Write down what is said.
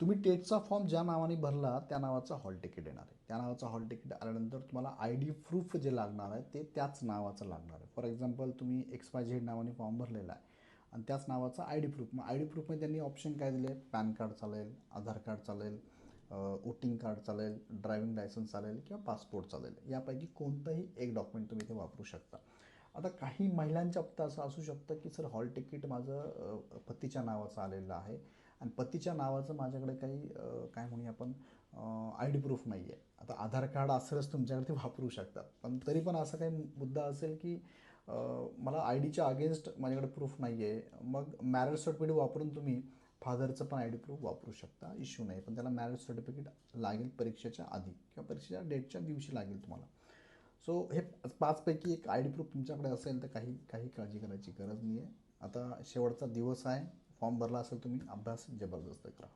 तुम्ही टेटचा फॉर्म ज्या नावाने भरला त्या नावाचा हॉल तिकीट येणार आहे. त्या नावाचा हॉल तिकीट आल्यानंतर तुम्हाला आय डी प्रूफ जे लागणार आहे ते त्याच नावाचं लागणार आहे. फॉर एक्झाम्पल तुम्ही एक्स वाय झेड नावाने फॉर्म भरलेला आहे आणि त्याच नावाचा आय डी प्रूफ. मग आय डी प्रूफमध्ये त्यांनी ऑप्शन काय दिले? पॅन कार्ड चालेल आधार कार्ड चालेल वोटिंग कार्ड चालेल ड्रायव्हिंग लायसन्स चालेल किंवा पासपोर्ट चालेल. यापैकी कोणतंही एक डॉक्युमेंट तुम्ही इथे वापरू शकता. आता काही महिलांच्या बाबतीत असं असू शकतं की सर हॉल तिकीट माझं पतीच्या नावाचं आलेलं आहे. आणि पतीच्या नावाचं माझ्याकडे काही काय म्हणूया आपण आय डी प्रूफ नाही आहे आता आधार कार्ड असेलच तुमच्याकडे ते वापरू शकतात. पण तरी पण असा काही मुद्दा असेल की मला आय डीच्या अगेन्स्ट माझ्याकडे प्रूफ नाही आहे मग मॅरेज सर्टिफिकेट वापरून तुम्ही फादरचं पण आय डी प्रूफ वापरू शकता. इश्यू नाही. पण त्याला मॅरेज सर्टिफिकेट लागेल परीक्षेच्या आधी किंवा परीक्षेच्या डेटच्या दिवशी लागेल तुम्हाला. सो हे पाचपैकी एक आय डी प्रूफ तुमच्याकडे असेल तर काही काही काळजी करायची गरज नाही आहे आता शेवटचा दिवस आहे. फॉर्म भरला असेल तुम्ही अभ्यास जबरदस्त करा.